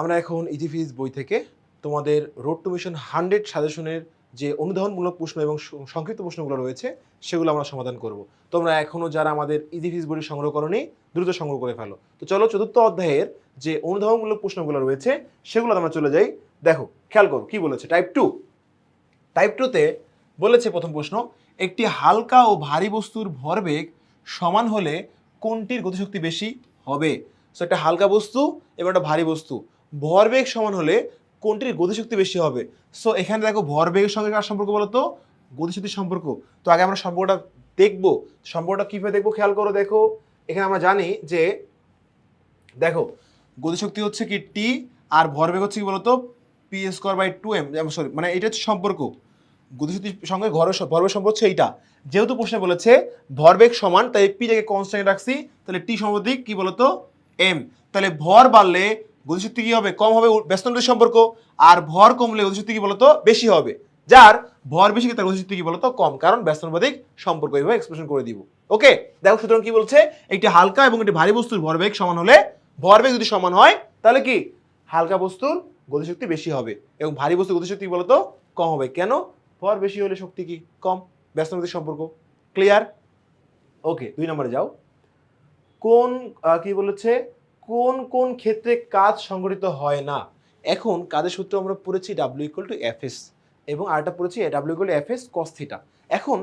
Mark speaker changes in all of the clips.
Speaker 1: আমরা এখন ইজিফিজ বই থেকে তোমাদের রোড টু মিশন হান্ড্রেড সাজেশনের যে অনুধাবনমূলক প্রশ্ন এবং সংক্ষিপ্ত প্রশ্নগুলো রয়েছে, সেগুলো আমরা সমাধান করব। তোমরা এখনও যারা আমাদের ইজিফিজ বই সংগ্রহ করনি, দ্রুত সংগ্রহ করে ফেলো। তো চলো চতুর্থ অধ্যায়ের যে অনুধাবনমূলক প্রশ্নগুলো রয়েছে সেগুলো আমরা চলে যাই। দেখো, খেয়াল করো, কি বলেছে? টাইপ টু টাইপ টুতে বলেছে প্রথম প্রশ্ন, একটি হালকা ও ভারী বস্তুর ভরবেগ সমান হলে কোনটির গতিশক্তি বেশি হবে? সো একটা হালকা বস্তু এবং একটা ভারী বস্তু। ভরবেগ সমান হলে কোনটির গতিশক্তি বেশি হবে? সো এখানে দেখো ভরবেগের সঙ্গে কার সম্পর্ক বলো তো গতিশক্তির সম্পর্ক। তো আগে আমরা সম্পর্কটা দেখব। সম্পর্কটা কীভাবে দেখব খেয়াল করো দেখো। এখানে আমরা জানি যে, দেখো, গতিশক্তি হচ্ছে কি টি আর ভরবেগ হচ্ছে কি বলতো? P square by two M sorry মানে এটা হচ্ছে সম্পর্ক। গতিশক্তির সঙ্গে ঘরের ভরবেগ সম্পর্ক হচ্ছে এইটা। যেহেতু প্রশ্নে বলেছে ভরবেগ সমান, তাই পি পিটাকে কনস্ট্যান্ট রাখছি, তাহলে টি সমাধিক কি বলতো? এম তাহলে ভর বাড়লে গতিশক্তি কি হবে? কম হবে ব্যস্তনদের সম্পর্ক। আর ভর কমলে গতিশক্তি কি বলতো? বেশি হবে। যার ভর বেশি, তার গতিশক্তি কি বলতো? কম। কারণ ব্যস্তনবাদিক সম্পর্ক, এইভাবে এক্সপ্রেশন করে দিব। ওকে দেখো সুতরাং কি বলছে? একটি হালকা এবং একটি ভারী বস্তুর ভরবেগ সমান হলে ভরবেগ যদি সমান হয়, তাহলে কি? হালকা বস্তুর গতিশক্তি বেশি হবে এবং ভারী বস্তুর গতিশক্তি বলতো? কম হবে। কেন? ভর বেশি হলে শক্তি কি? কম। ব্যস্তনবাদিক সম্পর্ক। ক্লিয়ার ওকে দুই নম্বরে যাও। কোন কি বলেছে? কোন কোন ক্ষেত্রে কাজ সংগঠিত হয় না? এখন কাজের সূত্র আমরা পড়েছি W equal to F S এবং আরেকটা পড়েছি W equal F S cos theta এখন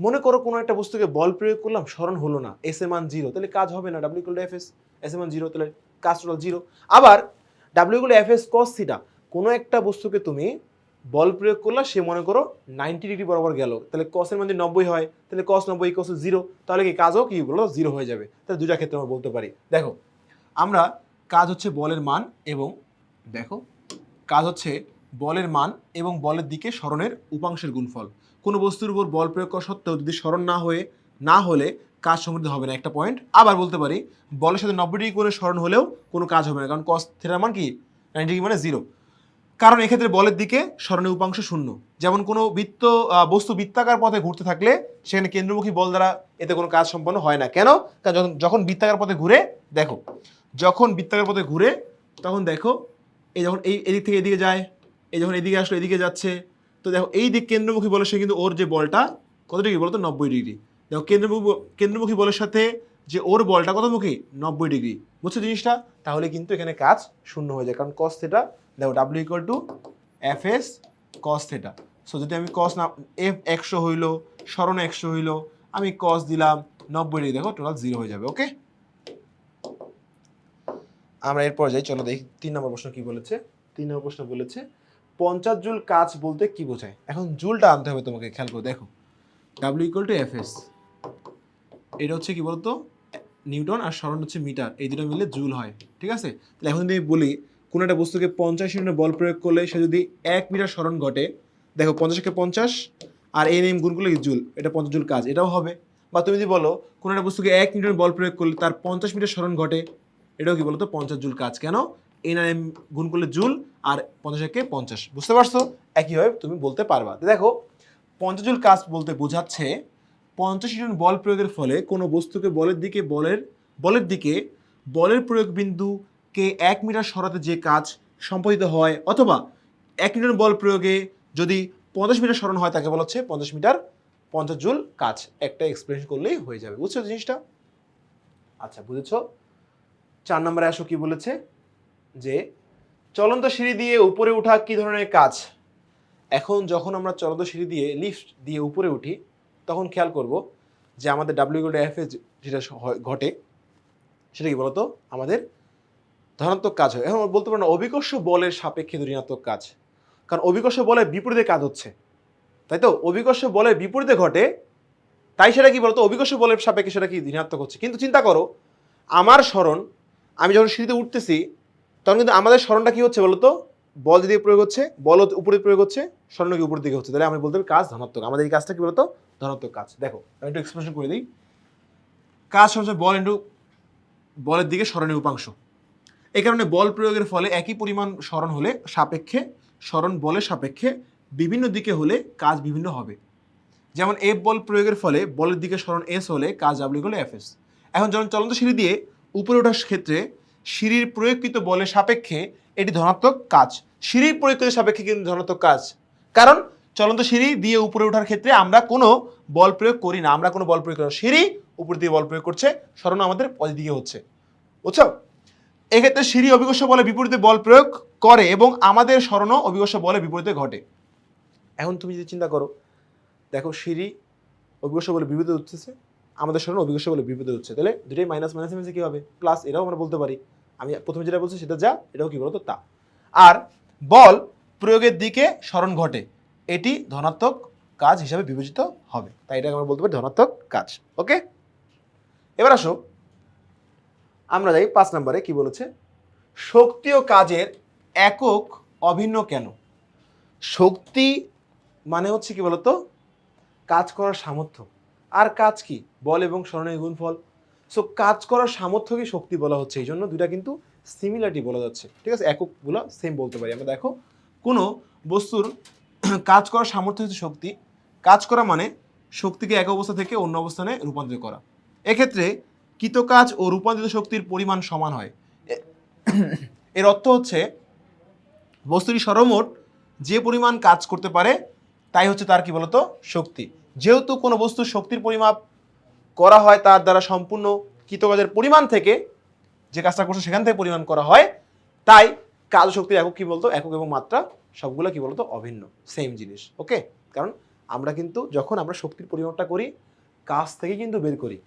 Speaker 1: মনে করো কোনো একটা বস্তুকে বল প্রয়োগ করলাম, স্মরণ হলো না। এস এম মান জিরো তাহলে কাজ হবে না W equal to F S S M মান জিরো তাহলে কাজ টোটাল জিরো আবার W equal F S cos theta কোনো একটা বস্তুকে তুমি বল প্রয়োগ করলা, সে মনে করো নাইনটি ডিগ্রি বরাবর গেল। তাহলে কসের যদি নব্বই হয়, তাহলে কস নব্বই ইকোস জিরো তাহলে কি কাজও কি বলো জিরো হয়ে যাবে। তাহলে দুটা ক্ষেত্রে আমরা বলতে পারি। দেখো আমরা কাজ হচ্ছে বলের মান এবং দেখো, কাজ হচ্ছে বলের মান এবং বলের দিকে স্মরণের উপাংশের গুণফল। কোনো বস্তুর উপর বল প্রয়োগ করা সত্ত্বেও যদি স্মরণ না হয়ে, না হলে কাজ সমৃদ্ধ হবে না। একটা পয়েন্ট আবার বলতে পারি, বলের সাথে নব্বই ডিগ্রি করে স্মরণ হলেও কোনো কাজ হবে না। কারণ কস থিটার মান কি? নাইনটি ডিগ্রি মানে জিরো কারণ এক্ষেত্রে বলের দিকে স্মরণের উপাংশ শূন্য। যেমন কোনো বৃত্ত বস্তু বৃত্তাকার পথে ঘুরতে থাকলে সেখানে কেন্দ্রমুখী বল দ্বারা এতে কোনো কাজ সম্পন্ন হয় না। কেন? কারণ যখন বৃত্তাকার পথে ঘুরে, দেখো যখন বৃত্তাকার পথে ঘুরে, তখন দেখো, এই যখন এই, এদিক থেকে এদিকে যায়, এই যখন এদিকে আসলো, এদিকে যাচ্ছে, তো দেখো, এই দিক কেন্দ্রমুখী বলের সে কিন্তু ওর যে বলটা কত ডিগ্রি বলতো? নব্বই ডিগ্রি। দেখো, কেন্দ্রমুখী কেন্দ্রমুখী বলের সাথে যে ওর বলটা কতমুখী? নব্বই ডিগ্রি। বুঝছ জিনিসটা? তাহলে কিন্তু এখানে কাজ শূন্য হয়ে যায়, কারণ কস থেটা দেখো W equal to F S cos theta so যদি আমি কস না এফ একশো হইল স্মরণ একশো হইল, আমি কস দিলাম নব্বই ডিগ্রি, দেখো টোটাল জিরো হয়ে যাবে ওকে আমরা এরপর যাই, চলো দেখি, তিন নম্বর প্রশ্ন কি বলেছে? তিন নম্বর প্রশ্ন বলেছে, পঞ্চাশ জুল কাজ বলতে কি বোঝায়? এখন জুলটা আনতে হবে তোমাকে, খেয়াল করে, দেখো। W equal to F S এটা হচ্ছে কি বলতো? নিউটন আর স্মরণ হচ্ছে মিটার, এই দুটো মিলে জুল হয়, ঠিক আছে? তাহলে এখন যদি বলি, কোনো একটা বস্তুকে পঞ্চাশ ইউনিট বল প্রয়োগ করলে সে যদি এক মিটার স্মরণ ঘটে, দেখো, পঞ্চাশকে পঞ্চাশ আর এই নেম গুণ করলে জুল? এটা পঞ্চাশ জুল কাজ, এটাও হবে। বা তুমি যদি বলো, কোনো একটা বস্তুকে এক নিউটন বল প্রয়োগ করলে তার পঞ্চাশ মিটার স্মরণ ঘটে এটাও কি বলতো? পঞ্চাশ জুল কাজ কেন? এন আর এম গুণ করলে জুল আর পঞ্চাশ একে পঞ্চাশ। বুঝতে পারছ? একইভাবে তুমি বলতে পারবা। দেখো, পঞ্চাশ জুল কাজ বলতে বোঝাচ্ছে পঞ্চাশ নিউটন বল প্রয়োগের ফলে কোনো বস্তুকে বলের দিকে বলের বলের দিকে বলের প্রয়োগ বিন্দুকে এক মিটার সরাতে যে কাজ সম্পাদিত হয় অথবা এক নিউটন বল প্রয়োগে যদি পঞ্চাশ মিটার সরণ হয় তাকে বলা হচ্ছে পঞ্চাশ মিটার পঞ্চাশ জুল কাজ। একটা এক্সপ্রেশন করলেই হয়ে যাবে। বুঝছ জিনিসটা? আচ্ছা বুঝেছ? চার নম্বরে আসো কি বলেছে? যে চলন্ত সিঁড়ি দিয়ে উপরে ওঠা কি ধরনের কাজ? এখন যখন আমরা চলন্ত সিঁড়ি দিয়ে লিফট দিয়ে উপরে উঠি, তখন খেয়াল করব যে আমাদের ডাব্লিউ এফ এ যেটা ঘটে, সেটা কি বলতো? আমাদের ধনাত্মক কাজ হয়। এখন বলতে পারো না, অভিকর্ষ বলের সাপেক্ষে ঋণাত্মক কাজ। কারণ অভিকর্ষ বলের বিপরীতে কাজ হচ্ছে। তাই তো? অভিকর্ষ বলের বিপরীতে ঘটে, তাই সেটা কি বলতো? অভিকর্ষ বলের সাপেক্ষে সেটা কি ঋণাত্মক হচ্ছে? কিন্তু চিন্তা করো, আমার স্মরণ আমি যখন সিঁড়িতে উঠতেছি, তখন কিন্তু আমাদের স্মরণটা কি হচ্ছে বলতো? বল যেদিকে প্রয়োগ হচ্ছে, বল উপরে প্রয়োগ হচ্ছে, স্মরণ কি উপরের দিকে হচ্ছে? তাহলে আমি বলতে পারি কাজ ধনাত্মক। আমাদের এই কাজটা কি বলতো? ধনাত্মক কাজ। দেখো, আমি একটু এক্সপ্রেশন করে দিই। কাজ হচ্ছে বল ইন্টু বলের দিকে স্মরণের উপাংশ। এই কারণে বল প্রয়োগের ফলে একই পরিমাণ স্মরণ হলে সাপেক্ষে, স্মরণ বলের সাপেক্ষে বিভিন্ন দিকে হলে কাজ বিভিন্ন হবে। যেমন এফ বল প্রয়োগের ফলে বলের দিকে স্মরণ এস হলে কাজ ডাব্লিউ হলে এফ এস এখন যখন চলন্ত সিঁড়ি দিয়ে উপরে ওঠার ক্ষেত্রে সিঁড়ির প্রয়োগকৃত বলের সাপেক্ষে এটি ধনাত্মক কাজ। সিঁড়ির পরিক্রিয়া সাপেক্ষে কিন্তু ধনাত্মক কাজ। কারণ চলন্ত সিঁড়ি দিয়ে উপরে ওঠার ক্ষেত্রে আমরা কোনো বল প্রয়োগ করি না, আমরা কোনো বল প্রয়োগ করি সিঁড়ি উপর দিয়ে বল প্রয়োগ করছে সরানো আমাদের পরের দিকে হচ্ছে। বুঝছ? এক্ষেত্রে সিঁড়ি অভিকর্ষ বলে বিপরীতে বল প্রয়োগ করে এবং আমাদের স্মরণও অভিকর্ষ বলে বিপরীতে ঘটে। এখন তুমি যদি চিন্তা করো, দেখো সিঁড়ি অভিকর্ষ বলে বিপরীতে উঠতেছে আমাদের স্মরণ অভিকর্ষ বলে বিপরীতে উঠছে তাহলে দুটোই মাইনাস মাইনাস মাইনাসে কী হবে প্লাস এটাও আমরা বলতে পারি। আমি প্রথমে যেটা বলছি সেটা যা, এটাও কী বলতো তা। আর বল প্রয়োগের দিকে স্মরণ ঘটে। এটি ধনাত্মক কাজ হিসাবে বিবেচিত হবে। তাই এটাকে আমরা বলতে পারি ধনাত্মক কাজ। ওকে এবার আসো। আমরা যাই পাঁচ নম্বরে, কি বলেছে? শক্তি ও কাজের একক অভিন্ন কেন? শক্তি মানে হচ্ছে কি বলতো? কাজ করার সামর্থ্য। আর কাজ কি? বল এবং স্মরণের গুণফল। সো কাজ করার সামর্থ্যকে শক্তি বলা হচ্ছে। এই জন্য দুইটা কিন্তু সিমিলারিটি বলা যাচ্ছে। ঠিক আছে? এককগুলো সেম বলতে পারি আমরা। দেখো, কোনো বস্তুর কাজ করার সামর্থ্য হচ্ছে শক্তি। কাজ করা মানে শক্তিকে এক অবস্থা থেকে অন্য অবস্থানে রূপান্তরিত করা। এক্ষেত্রে কৃত কাজ ও রূপান্তরিত শক্তির পরিমাণ সমান হয়। এর অর্থ হচ্ছে, বস্তুটি সর্বমোট যে পরিমাণ কাজ করতে পারে, তাই হচ্ছে তার কি বলতো? শক্তি। যেহেতু কোনো বস্তুর শক্তির পরিমাপ করা হয়, তার দ্বারা সম্পূর্ণ কৃতকাজের পরিমাণ থেকে যে কাজটা করছে সেখান থেকে পরিমাণ করা হয়, তাই কাজ শক্তির একক কী বলতো? একক এবং মাত্রা সবগুলো কী বলতো? অভিন্ন সেম জিনিস ওকে কারণ আমরা কিন্তু যখন আমরা শক্তির পরিমাপটা করি, কাজ থেকে কিন্তু বের করি।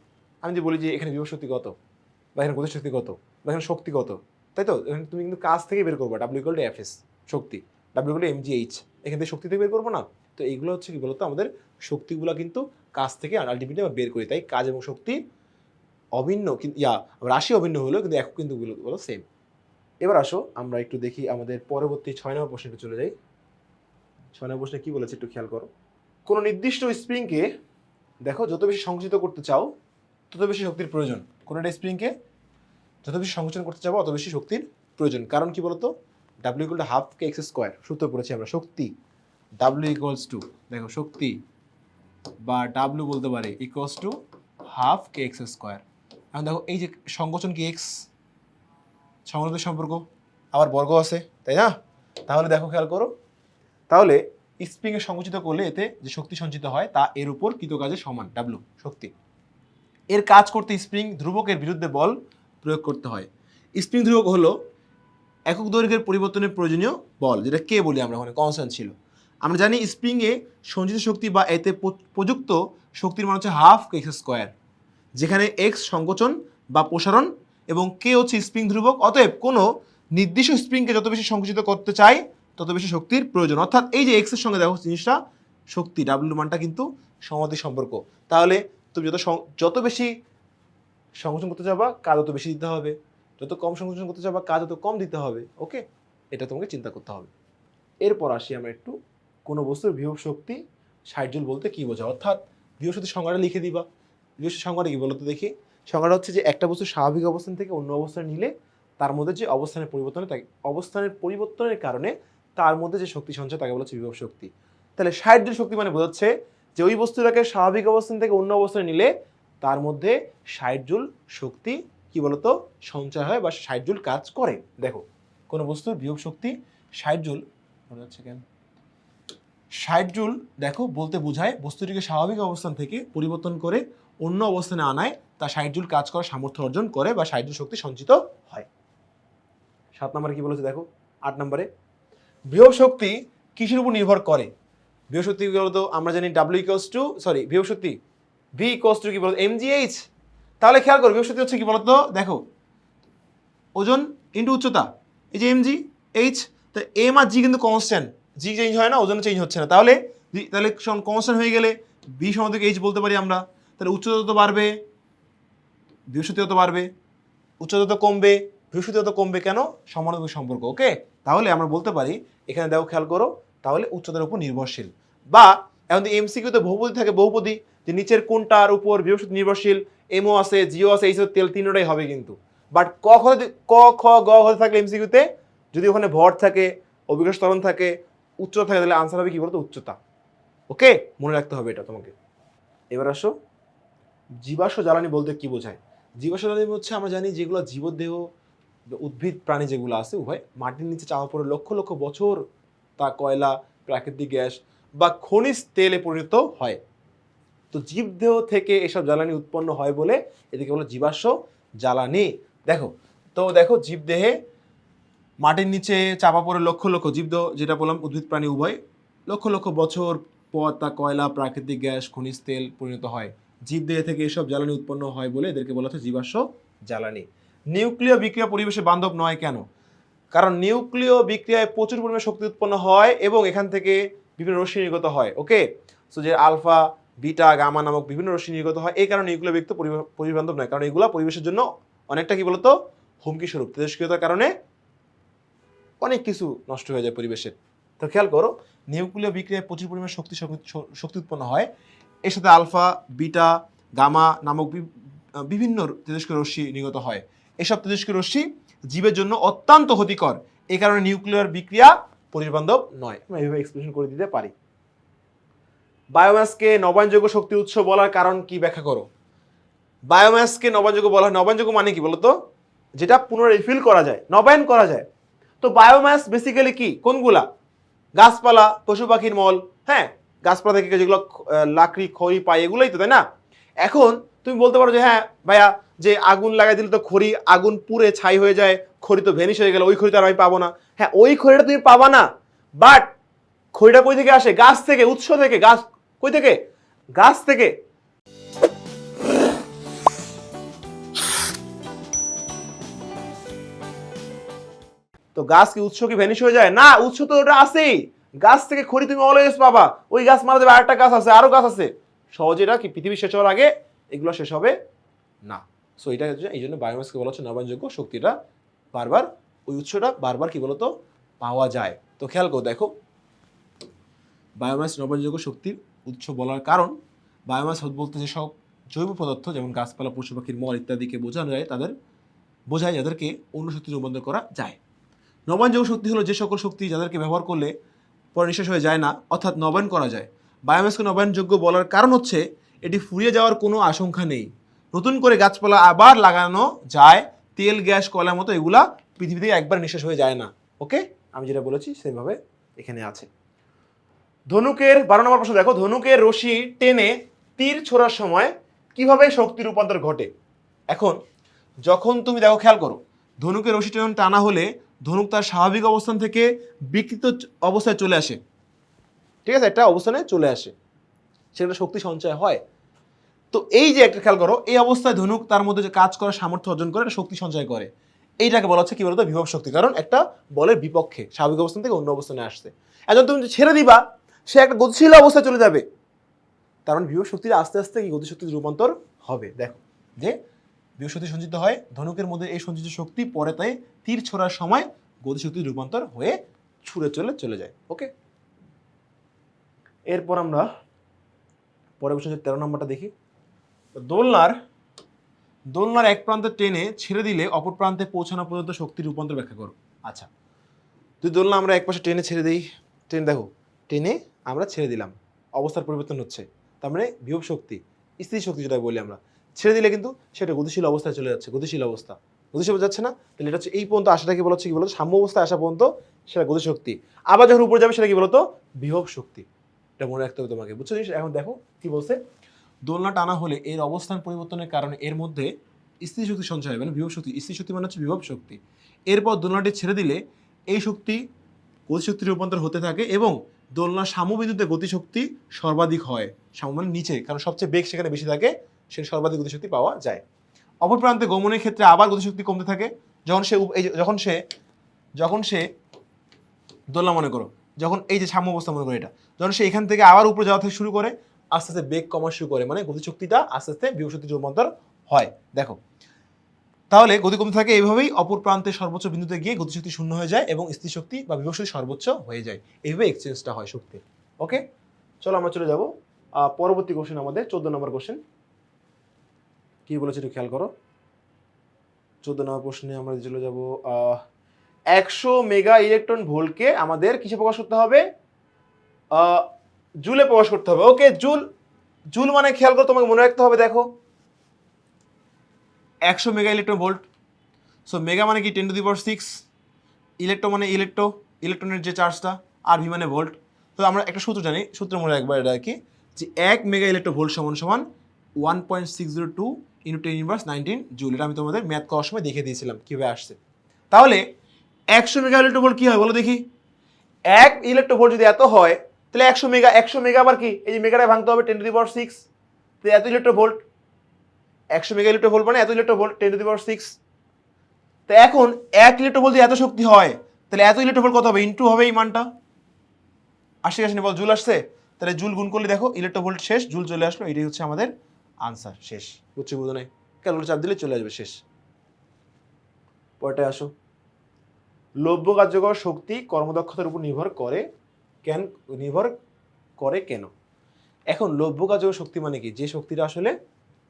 Speaker 1: আমি যদি বলি যে এখানে বিভব কত? বা এখানে গতি শক্তি কত? বা এখানে শক্তি কত? তাই তো? এখানে তুমি কিন্তু কাজ থেকে বের করব W equal to F S Shakti. W equal to M G H এখান থেকে শক্তি থেকে বের করব না? তো এইগুলো হচ্ছে কি বলতো? আমাদের শক্তিগুলো কিন্তু কাজ থেকে আলটিমেটলি আমরা বের করি। তাই কাজ এবং শক্তি অভিন্ন কিন্তু ইয়া, রাশি অভিন্ন হলেও কিন্তু একক কিন্তু বলো সেম এবার আসো, আমরা একটু দেখি আমাদের পরবর্তী ছয় নম্বর প্রশ্নে চলে যাই। ছয় নম্বর প্রশ্নে কি বলেছে একটু খেয়াল করো। কোনো নির্দিষ্ট স্প্রিংকে দেখো, যত বেশি সংকুচিত করতে চাও, তত বেশি শক্তির প্রয়োজন। কোনো একটা স্প্রিংকে যত বেশি সংকোচন করতে যাব অত বেশি শক্তির প্রয়োজন। কারণ কি বলতো? W half K X square সূত্র পড়েছি আমরা, শক্তি। ডাব্লিউ ইকুয়ালস টু দেখো শক্তি বা ডাব্লিউ বলতে পারে equals to half K X square এখন দেখো এই যে সংকোচন কি এক্স সংগত সম্পর্ক। আবার বর্গ আছে, তাই না? তাহলে দেখো খেয়াল করো। তাহলে স্প্রিংয়ে সংকুচিত করলে এতে যে শক্তি সঞ্চিত হয় তা এর উপর কৃতকাজে সমান ডাব্লু শক্তি। এর কাজ করতে স্প্রিং ধ্রুবকের বিরুদ্ধে বল প্রয়োগ করতে হয়। স্প্রিং ধ্রুবক হলো একক দৈর্ঘ্যের পরিবর্তনের প্রয়োজনীয় বল, যেটা কে বলি আমরা ওখানে কনস্ট্যান্ট ছিল। আমরা জানি স্প্রিংয়ে সঞ্চিত শক্তি বা এতে প্রযুক্ত শক্তির মান হচ্ছে হাফ এক্স স্কোয়ার যেখানে এক্স সংকোচন বা প্রসারণ এবং কে হচ্ছে স্প্রিং ধ্রুবক। অতএব কোনো নির্দিষ্ট স্প্রিংকে যত বেশি সংকুচিত করতে চাই তত বেশি শক্তির প্রয়োজন। অর্থাৎ এই যে এক্সের সঙ্গে দেখো জিনিসটা, শক্তি ডাব্লিউ মানটা কিন্তু সমাধি সম্পর্ক। তাহলে তুমি যত যত বেশি সংকোচন করতে যাবা কাজ তত বেশি দিতে হবে। যত কম সংকোচন করতে যাবা কাজ তত কম দিতে হবে ওকে এটা তোমাকে চিন্তা করতে হবে। এরপর আসি আমরা একটু কোনো বস্তুর বিভব শক্তি ষাট জুল বলতে কি বোঝা অর্থাৎ বিভব শক্তির সংজ্ঞাটা লিখে দিবা। বিভব শক্তির সংজ্ঞাটা কি বলতো দেখি? সংজ্ঞাটা হচ্ছে যে একটা বস্তু স্বাভাবিক অবস্থান থেকে অন্য অবস্থানে নিলে তার মধ্যে যে অবস্থানের পরিবর্তনে তাকে অবস্থানের পরিবর্তনের কারণে তার মধ্যে যে শক্তি সঞ্চয়, তাকে বলা হচ্ছে বিভব শক্তি। তাহলে ষাট জুল শক্তি মানে বোঝাচ্ছে যে ওই বস্তুটাকে স্বাভাবিক অবস্থান থেকে অন্য অবস্থানে নিলে তার মধ্যে ষাট জুল শক্তি কি বলতো? সঞ্চয় হয় বা ষাট জুল কাজ করে। দেখো, কোনো বস্তুর বিভব শক্তি ষাট জুল হচ্ছে কেন? ষাট জুল দেখো, বলতে বোঝায় বস্তুটিকে স্বাভাবিক অবস্থান থেকে পরিবর্তন করে অন্য অবস্থানে আনায় তা ষাট জুল কাজ করার সামর্থ্য অর্জন করে বা ষাট জুল শক্তি সঞ্চিত হয়। সাত নম্বরে কি বলেছে দেখো? আট নম্বরে বিভব শক্তি কিসের উপর নির্ভর করে? বিভব শক্তি বলতো? আমরা জানি ডাব্লিউ ইকোয়াস টু সরি বিভব শক্তি ভি ইকোয়াস টু কি বলতো? এম জি এইচ তাহলে খেয়াল করো বিভব শক্তি হচ্ছে কি বলতো? দেখো, ওজন ইন্টু উচ্চতা, এই যে এম জি এইচ তা এম আর জি কিন্তু কনস্ট্যান্ট জি চেঞ্জ হয় না ওজন চেঞ্জ হচ্ছে না। তাহলে তাহলে কনস্ট্যান্ট হয়ে গেলে বি সমাধিক এইচ বলতে পারি আমরা। তাহলে উচ্চতা তো বাড়বে, বৃহস্পতি তো বাড়বে, উচ্চতা তো কমবে, বৃহস্পতি তো কমবে কেন? সমানুপাতিক সম্পর্ক ওকে তাহলে আমরা বলতে পারি, এখানে দেখো খেয়াল করো, তাহলে উচ্চতার উপর নির্ভরশীল। বা এখন এমসিকিউতে বহুপদী থাকে, বহুপদী, যে নিচের কোনটার উপর বৃহস্পতি নির্ভরশীল এমও আছে জিও আছে এইসব তেল তিনটাই হবে কিন্তু। বাট ক খ, গ ঘ থাকলে এমসিকিউতে যদি ওখানে ভর থাকে অভিজ্ঞ ত্বরণ থাকে উচ্চতা থাকে তাহলে আনসার হবে কি বলতো? উচ্চতা। ওকে মনে রাখতে হবে এটা তোমাকে। এবার আসো। জীবাশ্ম জ্বালানি বলতে কি বোঝায়? জীবাশ্ম জ্বালানি হচ্ছে আমরা জানি যেগুলো জীবদেহ, উদ্ভিদ, প্রাণী যেগুলো আছে, উভয় মাটির নিচে চাওয়া পড়ে লক্ষ লক্ষ বছর তা কয়লা, প্রাকৃতিক গ্যাস বা খনিজ তেলে পরিণত হয়। তো জীবদেহ থেকে এসব জ্বালানি উৎপন্ন হয় বলে এদিকে বলে জীবাশ্ম জ্বালানি। দেখো, তো দেখো জীবদেহে মাটির নিচে চাপা পড়ে লক্ষ লক্ষ জীবদেহ যেটা বললাম উদ্ভিদ প্রাণী উভয়, লক্ষ লক্ষ বছর পর তা কয়লা, প্রাকৃতিক গ্যাস, খনিজ তেল পরিণত হয়। জীবদেহে থেকে এসব জ্বালানি উৎপন্ন হয় বলে এদেরকে বলা হচ্ছে জীবাশ্ম জ্বালানি। নিউক্লিয় বিক্রিয়া পরিবেশে বান্ধব নয় কেন? কারণ নিউক্লিয় বিক্রিয়ায় প্রচুর পরিমাণে শক্তি উৎপন্ন হয় এবং এখান থেকে বিভিন্ন রশ্মি নির্গত হয়, ওকে? সো যে আলফা, বিটা, গামা নামক বিভিন্ন রশ্মি নির্গত হয়, এই কারণে নিউক্লিয় বিক্রিয়া পরিবে- পরিবেশ বান্ধব নয়, কারণ এগুলো পরিবেশের জন্য অনেকটা কি বলতো? হুমকি স্বরূপ। তেজস্ক্রিয়তার কারণে অনেক কিছু নষ্ট হয়ে যায় পরিবেশের তো খেয়াল করো, নিউক্লিয় বিক্রিয়ায় প্রচুর পরিমাণে শক্তি শক্তি- উৎপন্ন হয়। এর সাথে আলফা, বিটা, গামা নামক বিভিন্ন তেজস্ক্রিয় রশ্মি নিগত হয়। এসব তেজস্ক্রিয় রশ্মি জীবের জন্য অত্যন্ত ক্ষতিকর। এই কারণে নিউক্লিয়ার বিক্রিয়া পরিবেশ বান্ধব নয়। আমি এইভাবে এক্সপ্লেনেশন করে দিতে পারি। বায়োম্যাসকে নবায়নযোগ্য শক্তি উৎস বলার কারণ কি ব্যাখ্যা করো? বায়োম্যাসকে নবায়নযোগ্য বলা হয়। নবায়নযোগ্য মানে কি বলতো? যেটা পুনরায় রিফিল করা যায়, নবায়ন করা যায়। তো বায়োম্যাস বেসিক্যালি কি? কোনগুলা? গাছপালা, পশু পাখির মল হ্যাঁ? গাছপালা থেকে যেগুলো লাকড়ি, খড়ি, পাই, এগুলোই তো, তাই না? এখন তুমি বলতে পারো যে হ্যাঁ ভাইয়া, যে আগুন লাগাই দিলে তো খড়ি, আগুন পুড়ে ছাই হয়ে যায়, খড়ি তো ভেনিশ হয়ে গেল, ওই খড়ি তো আর আমি পাবো না। হ্যাঁ ওই খড়িটা তুমি পাবা না বাট খড়িটা কই থেকে আসে? গাছ থেকে, উৎস থেকে, গাছ কই থেকে? গাছ থেকে। তো গাছ কি উৎস কি ভ্যানিশ হয়ে যায়? না, উৎস তো ওটা আছেই। গাছ থেকে খড়ি তুমি অলওয়েজ পাবা। ওই গাছ মারা যাবে, আরেকটা গাছ আছে, আরও গাছ আছে। সহজে কি পৃথিবী শেষ হওয়ার আগে এগুলো শেষ হবে? না। সো এটা হচ্ছে, এই জন্য বায়োমাসকে বলা হচ্ছে নবায়নযোগ্য শক্তিটা বারবার, ওই উৎসটা বারবার কি বলতো, পাওয়া যায়। তো খেয়াল করো, দেখো। বায়োমাস নবায়নযোগ্য শক্তির উৎস বলার কারণ বায়োমাস বলতে যেসব জৈব পদার্থ, যেমন গাছপালা, পশু পাখির মল ইত্যাদিকে বোঝানো যায়, তাদের, বোঝায় যাদেরকে অন্য শক্তি রূপান্তর করা যায়। নবায়নযোগ্য শক্তি হলো যে সকল শক্তি যাদেরকে ব্যবহার করলে পরে নিঃশেষ হয়ে যায় না, অর্থাৎ নবায়ন করা যায়। বায়োমাসকে নবায়নযোগ্য বলার কারণ হচ্ছে এটি ফুরিয়ে যাওয়ার কোনো আশঙ্কা নেই। নতুন করে গাছপালা আবার লাগানো যায়, তেল, গ্যাস কয়লার মতো এগুলা পৃথিবী থেকে একবার নিঃশেষ হয়ে যায় না। ওকে? আমি যেটা বলেছি সেইভাবে এখানে আছে। ধনুকের, বারো নম্বর প্রশ্ন দেখো, ধনুকের রশি টেনে তীর ছোড়ার সময় কীভাবে শক্তি রূপান্তর ঘটে? এখন, যখন তুমি দেখো, খেয়াল করো, ধনুকের রশি টেনে টানা হলে ধনুক তার স্বাভাবিক অবস্থান থেকে বিকৃত অবস্থায় চলে আসে। ঠিক আছে? একটা অবস্থানে চলে আসে। সেটা শক্তি সঞ্চয় হয়। তো এই যে একটা খেয়াল করো, এই অবস্থায় ধনুক তার মধ্যে যে কাজ করার সামর্থ্য অর্জন করে, এটা শক্তি সঞ্চয় করে। এইটাকে বলা হচ্ছে কি বলতো? বিভব শক্তি। কারণ একটা বলের বিপক্ষে স্বাভাবিক অবস্থান থেকে অন্য অবস্থানে আসছে। এখন তুমি ছেড়ে দিবা, সে একটা গতিশীল অবস্থায় চলে যাবে। মানে বিভব শক্তির আস্তে আস্তে কি গতিশক্তির রূপান্তর হবে? দেখো, যে শক্তি সঞ্চিত হয়, ধনুকের মধ্যে এই সঞ্চিত শক্তি পরে তাই তীর ছোড়ার সময় গতিশক্তির রূপান্তর হয়ে ছুঁড়ে চলে চলে যায় ওকে এরপর আমরা পরের প্রশ্ন তেরো নম্বরটা দেখি। দোলনার দোলনার এক প্রান্তে টেনে ছেড়ে দিলে অপর প্রান্তে পৌঁছানো পর্যন্ত শক্তির রূপান্তর ব্যাখ্যা করো। আচ্ছা তুই দোলনা আমরা এক পাশে টেনে ছেড়ে দিই ট্রেন দেখো, টেনে আমরা ছেড়ে দিলাম। অবস্থার পরিবর্তন হচ্ছে, তার মানে বিভব শক্তি স্থির শক্তি যেটা বলি আমরা। ছেড়ে দিলে কিন্তু সেটা গতিশীল অবস্থায় চলে যাচ্ছে, গতিশীল অবস্থা। গতিশীল যাচ্ছে না, তাহলে এটা হচ্ছে এই পর্যন্ত আসাটাকে বলা হচ্ছে কি বলতো? সাম্য অবস্থায় আসা পর্যন্ত সেটা গতিশক্তি আবার যখন উপরে যাবে সেটা কি বলতো? বিভব শক্তি। এটা মনে রাখতে হবে তোমাকে। বুঝছ জিনিস এখন দেখো কি বলছে? দোলনা টানা হলে এর অবস্থান পরিবর্তনের কারণে এর মধ্যে স্থির শক্তি সঞ্চয় হবে মানে বিভব শক্তি। স্থির শক্তি মানে হচ্ছে বিভব শক্তি। এরপর দোলনাটি ছেড়ে দিলে এই শক্তি গতিশক্তির রূপান্তর হতে থাকে এবং দোলনার সামবিন্দুতে গতিশক্তি সর্বাধিক হয়। সাম মানে নিচে, কারণ সবচেয়ে বেগ সেখানে বেশি থাকে সেখানে সর্বাধিক গতিশক্তি পাওয়া যায়। অপর প্রান্তে গমনের ক্ষেত্রে আবার গতিশক্তি কমতে থাকে। যখন সে এই যখন সে যখন সে, দোলনা মনে করো, যখন এই যে সাম্য অবস্থা মনে করো এটা, যখন সে এখান থেকে আবার উপরে যাওয়া থেকে শুরু করে, আস্তে আস্তে বেগ কমা শুরু করে মানে গতিশক্তিটা আস্তে আস্তে বিভশক্তির রূপান্তর হয়। দেখো, তাহলে গতি কমতে থাকে এইভাবেই অপর প্রান্তে সর্বোচ্চ বিন্দুতে গিয়ে গতিশক্তি শূন্য হয়ে যায় এবং স্থির শক্তি বা বিভব শক্তি সর্বোচ্চ হয়ে যায়। এইভাবে এক্সচেঞ্জটা হয় শক্তির। ওকে চলো আমরা চলে যাব। পরবর্তী কোশ্চেন আমাদের চোদ্দ নম্বর কোশ্চেন কি বলেছে একটু খেয়াল করো। চোদ্দ নম্বর প্রশ্নে আমরা চলে যাব একশো মেগা ইলেকট্রন ভোল্টকে আমাদের কিসে প্রকাশ করতে হবে? জুলে প্রকাশ করতে হবে। ওকে, জুল জুল মানে খেয়াল করো, তোমাকে মনে রাখতে হবে, দেখো। একশো mega electron volt. So mega মানে কি? Ten to the power six. Electro মানে ইলেকট্রো, ইলেকট্রনের যে চার্জটা, আর ভি মানে ভোল্ট। তো আমরা একটা সূত্র জানি, সূত্র মনে একবার এটা কি, যে এক মেগা ইলেকট্রো ভোল্ট সমান সমান one point six zero two into ten inverse nineteen joule এটা আমি তোমাদের ম্যাথ করার সময় দেখে দিয়েছিলাম, কীভাবে আসছে। তাহলে, একশো মেগা ইলেকট্রো ভোল্ট কী হয় বলো দেখি? এক ইলেকট্রো ভোল্ট যদি এত হয়, তাহলে একশো মেগা একশো মেগা আবার কি? এই যে মেগাটায় ভাঙতে হবে ten to the power six তো এত ইলেকট্রো ভোল্ট একশো মেগা ইলেকট্রো ভোল্ট মানে এত electro volt ten to the power six তো এখন এক ইলেকট্রো ভোল্ট যদি এত শক্তি হয়, তাহলে এত ইলেকট্রো ভোল্ট কত হবে? ইন্টু হবে এই মানটা। আসে আসেনি বল? জুল আসছে? তাহলে জুল গুণ করলে দেখো ইলেকট্রো ভোল্ট শেষ, জুল চলে আসলো, এটাই হচ্ছে আমাদের আনসার, শেষ। বুঝছি, বুঝো নাই? ক্যালকুলেটর চাপ দিলে চলে আসবে, শেষ। পরটায় আসো। লভ্য কার্যকর শক্তি কর্মদক্ষতার উপর নির্ভর করে কেন, নির্ভর করে কেন? এখন, লভ্য কার্যকর শক্তি মানে কি? যে শক্তিটা আসলে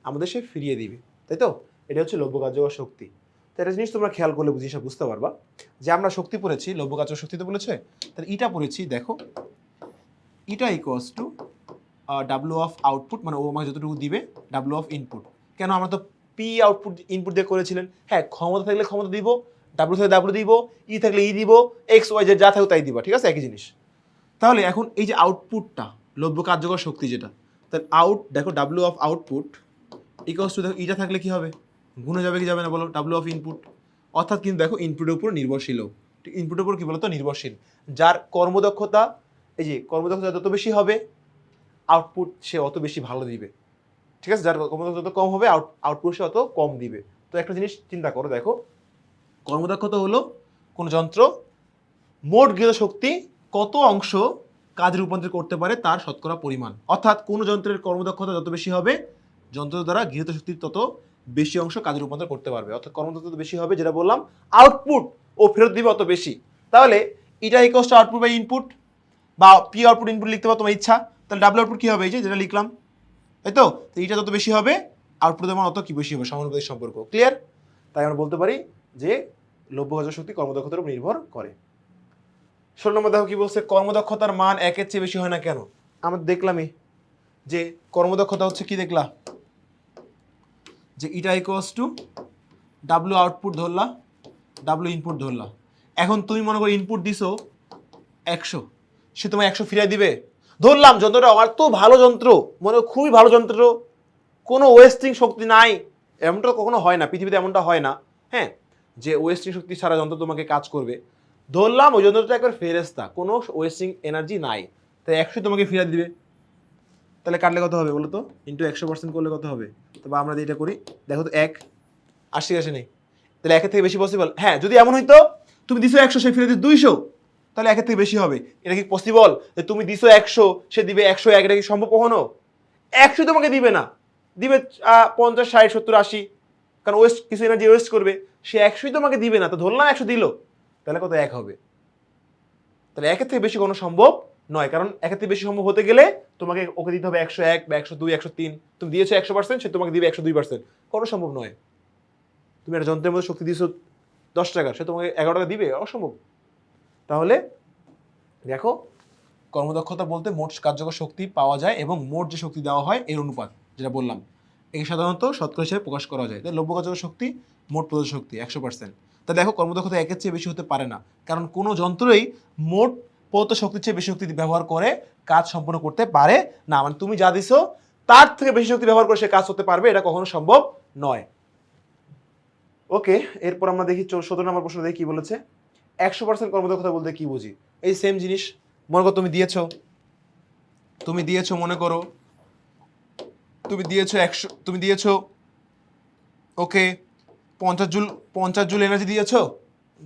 Speaker 1: আমাদের সে ফিরিয়ে দিবে, তাই তো? এটা হচ্ছে লভ্য কার্যকর শক্তি। তো একটা জিনিস তোমরা খেয়াল করলে বুঝিয়ে বুঝতে পারবা। যে আমরা শক্তি পড়েছি, লভ্য কার্যকর শক্তি তো বলেছে, তাহলে ইটা পড়েছি, দেখো। Eta equals to W of output মানে ও আমাকে যতটুকু দিবে ডাব্লু অফ ইনপুট কেন আমরা তো পি আউটপুট ইনপুট দিয়ে করেছিলেন? হ্যাঁ ক্ষমতা থাকলে ক্ষমতা দিব ডাব্লু থাকলে ডাব্লু দিব ই থাকলে ই দিব এক্স ওয়াই জেড যা থাকবে তাই দিবা, ঠিক আছে? একই জিনিস। তাহলে এখন এই যে আউটপুটটা লভ্য কার্যকর শক্তি যেটা তাহলে আউট দেখো W of output equals to দেখো ইটা থাকলে কি হবে? গুণে যাবে কি যাবে না বলো? ডাব্লু অফ ইনপুট অর্থাৎ কিন্তু দেখো ইনপুটের উপর নির্ভরশীল ইনপুটের উপর কী বলতো? নির্ভরশীল। যার কর্মদক্ষতা, এই যে কর্মদক্ষতা যত বেশি হবে আউটপুট সে অত বেশি ভালো দিবে। ঠিক আছে? যার কর্মদক্ষতা যত কম হবে আউট আউটপুট সে অত কম দিবে। তো একটা জিনিস চিন্তা করো, দেখো। কর্মদক্ষতা হলো কোন যন্ত্র, মোট গৃহীত শক্তি কত অংশ কাজে রূপান্তর করতে পারে তার শতকরা পরিমাণ। অর্থাৎ কোন যন্ত্রের কর্মদক্ষতা যত বেশি হবে, যন্ত্র দ্বারা গৃহীত শক্তির তত বেশি অংশ কাজে রূপান্তর করতে পারবে। অর্থাৎ কর্মদক্ষতা বেশি হবে, যেটা বললাম আউটপুট ও ফেরত দিবে অত বেশি। তাহলে এটা equals to output by input বা পি আউটপুট ইনপুট লিখতে পারো তোমার ইচ্ছা। তাহলে ডাব্লিউ আউটপুট কী হবে? এই যে যেটা লিখলাম, তাই তো? এইটা যত বেশি হবে আউটপুটের মান অত কী বেশি হবে? সমানুপাতিক সম্পর্ক ক্লিয়ার তাই আমরা বলতে পারি যে লভ্য শক্তি কর্মদক্ষতার উপর নির্ভর করে। ষোলো নম্বর দেখো কি বলছে, কর্মদক্ষতার মান একের চেয়ে বেশি হয় না কেন? আমরা দেখলামই যে কর্মদক্ষতা হচ্ছে কি দেখলা? যে eta equals to W output Dharla W input ধরলা। এখন তুমি মনে করো ইনপুট দিছো একশো, সে তোমায় একশো ফিরিয়ে দিবে? ধরলাম যন্ত্রটা এত ভালো যন্ত্র, মনে খুবই ভালো যন্ত্র। কোনো ওয়েস্টিং শক্তি নাই, এমনটা কখনো হয় না, পৃথিবীতে এমনটা হয় না। হ্যাঁ যে ওয়েস্টিং শক্তি ছাড়া যন্ত্র তোমাকে কাজ করবে। ধরলাম ওই যন্ত্রটা একবার ফেরেস্তা কোনো ওয়েস্টিং এনার্জি নাই। তাই একশো তোমাকে ফিরিয়ে দিবে। তাহলে কাটলে কত হবে বলো তো? ইন্টু একশো পার্সেন্ট করলে কত হবে? তো বা আমরা যেটা করি, দেখো তো এক আশি আসে নেই? তাহলে একের থেকে বেশি পসিবল হ্যাঁ যদি এমন হইতো, তুমি দিছো একশো, সে ফিরে দিস দুইশো। তাহলে একের থেকে বেশি হবে। এটা কি পসিবল যে তুমি দিছো একশো, সে দিবে একশো এক, এটা কি সম্ভব কখনো? একশো তোমাকে দিবে না। দিবে পঞ্চাশ, ষাট, সত্তর, আশি। কারণ ওয়েস্ট কিছু এনার্জি ওয়েস্ট করবে। সে একশোই তোমাকে দিবে না, তো ধরলাম একশো দিল। তাহলে কত এক হবে? তাহলে একের থেকে বেশি কোনো সম্ভব নয়। কারণ একের থেকে বেশি সম্ভব হতে গেলে তোমাকে ওকে দিতে হবে একশো এক বা একশো দুই, একশো তিন। তুমি দিয়েছ একশো পার্সেন্ট সে তোমাকে দিবে একশো দুই পার্সেন্ট কোনো সম্ভব নয়। তুমি একটা যন্ত্রের মধ্যে শক্তি দিয়েছ দশ টাকা, সে তোমাকে এগারো টাকা দিবে? অসম্ভব। তাহলে দেখো, কর্মদক্ষতা বলতে মোট কার্যকর শক্তি পাওয়া যায় এবং মোট যে শক্তি দেওয়া হয় এর অনুপাত, যেটা বললাম। এই সাধারণত শতকরা হিসেবে প্রকাশ করা যায়। তাই লভ্য কার্যকর শক্তি, মোট প্রদত্ত শক্তি, একশো পার্সেন্ট তা দেখো, কর্মদক্ষতা একের চেয়ে বেশি হতে পারে না। কারণ কোনো যন্ত্রই মোট প্রদত্ত শক্তির চেয়ে বেশি শক্তি ব্যবহার করে কাজ সম্পন্ন করতে পারে না। মানে তুমি যা দিছো, তার থেকে বেশি শক্তি ব্যবহার করে সে কাজ করতে পারবে, এটা কখনো সম্ভব নয়। ওকে, এরপর আমরা দেখি সতেরো নম্বর প্রশ্ন দেখি কি বলেছে? একশো পার্সেন্ট কর্মদক্ষতা বলতে কি বুঝি? এই সেম জিনিস। মনে করো তুমি দিয়েছ। তুমি দিয়েছ, মনে করো। তুমি দিয়েছ একশো, তুমি দিয়েছ, ওকে, পঞ্চাশ জুল পঞ্চাশ জুল এনার্জি দিয়েছ।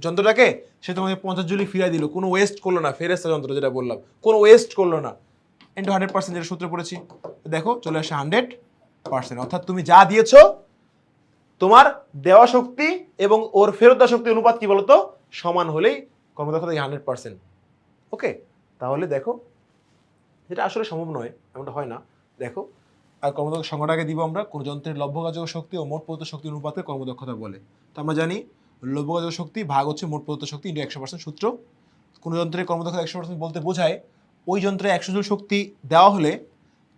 Speaker 1: যন্ত্রটাকে সে তোমাকে পঞ্চাশ জুলি ফিরিয়ে দিল। কোনো ওয়েস্ট করল না, ফেরেস্তা যন্ত্র যেটা বললাম। কোনো ওয়েস্ট করল না। ইন্টু হান্ড্রেড পার্সেন্ট যেটা সূত্রে পড়েছি। দেখো, চলে আসে হান্ড্রেড পার্সেন্ট অর্থাৎ তুমি যা দিয়েছ, তোমার দেওয়া শক্তি এবং ওর ফেরত দেওয়া শক্তি অনুপাত কি বলতো? সমান হলেই কর্মদক্ষতা হান্ড্রেড পার্সেন্ট ওকে তাহলে দেখো যেটা আসলে সম্ভব নয়, এমনটা হয় না। দেখো, আর কর্মদক্ষ সংখ্যাটাকে দিব আমরা কোনো যন্ত্রের লভ্যকাজক শক্তি ও মোট প্রদত্ত শক্তি অনুপাতে কর্মদক্ষতা বলে। তো আমরা জানি লভ্যকাজক শক্তি ভাগ হচ্ছে মোট প্রদত্ত শক্তি ইন্টু একশো পার্সেন্ট সূত্র। কোনো যন্ত্রের কর্মদক্ষতা একশো পার্সেন্ট বলতে বোঝায়, ওই যন্ত্রে একশো জুল শক্তি দেওয়া হলে,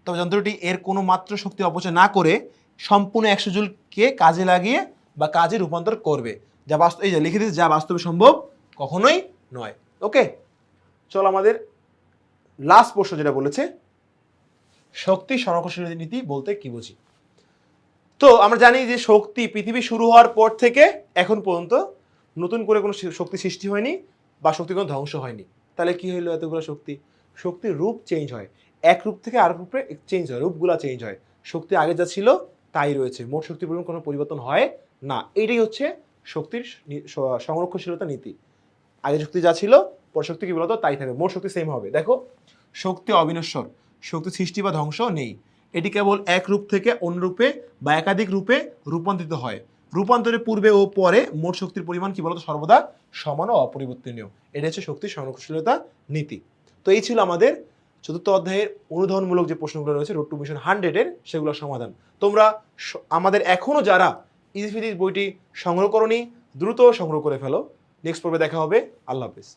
Speaker 1: তবে যন্ত্রটি এর কোনো মাত্র শক্তি অপচয় না করে সম্পূর্ণ একশো জুলকে কাজে লাগিয়ে বা কাজে রূপান্তর করবে। যা বাস্তব এই যে লিখে দিয়েছে, যা বাস্তবে সম্ভব কখনোই নয়। ওকে চলো আমাদের লাস্ট প্রশ্ন যেটা বলেছে, শক্তি সংরক্ষণশীল নীতি বলতে কি বুঝি? তো আমরা জানি যে শক্তি পৃথিবী শুরু হওয়ার পর থেকে এখন পর্যন্ত নতুন করে কোনো শক্তি সৃষ্টি হয়নি বা শক্তি কোনো ধ্বংস হয়নি। তাহলে কি হইল এতগুলো শক্তি? শক্তির রূপ চেঞ্জ হয়। এক রূপ থেকে আর রূপে চেঞ্জ হয়, রূপগুলা চেঞ্জ হয়। শক্তি আগে যা ছিল তাই রয়েছে। মোট শক্তির পরিমাণ কোনো পরিবর্তন হয় না। এটাই হচ্ছে শক্তির সংরক্ষণশীলতা নীতি। আগে শক্তি যা ছিল পর শক্তি কি বলতো? তাই থাকবে মোট শক্তি সেম হবে। দেখো, শক্তি অবিনশ্বর। শক্তি সৃষ্টি বা ধ্বংস নেই। এটি কেবল এক রূপ থেকে অন্য রূপে বা একাধিক রূপে রূপান্তরিত হয়। রূপান্তরের পূর্বে ও পরে মোট শক্তির পরিমাণ কি বলতো? সর্বদা সমান ও অপরিবর্তনীয়। এটা হচ্ছে শক্তির সংরক্ষণশীলতা নীতি। তো এই ছিল আমাদের চতুর্থ অধ্যায়ের অনুধাবনমূলক যে প্রশ্নগুলো রয়েছে রোড টু মিশন হান্ড্রেডের সেগুলোর সমাধান। তোমরা আমাদের এখনও যারা ইজি বইটি সংগ্রহ করনি দ্রুত সংগ্রহ করে ফেলো। নেক্সট পর্বে দেখা হবে। আল্লাহ হাফিজ।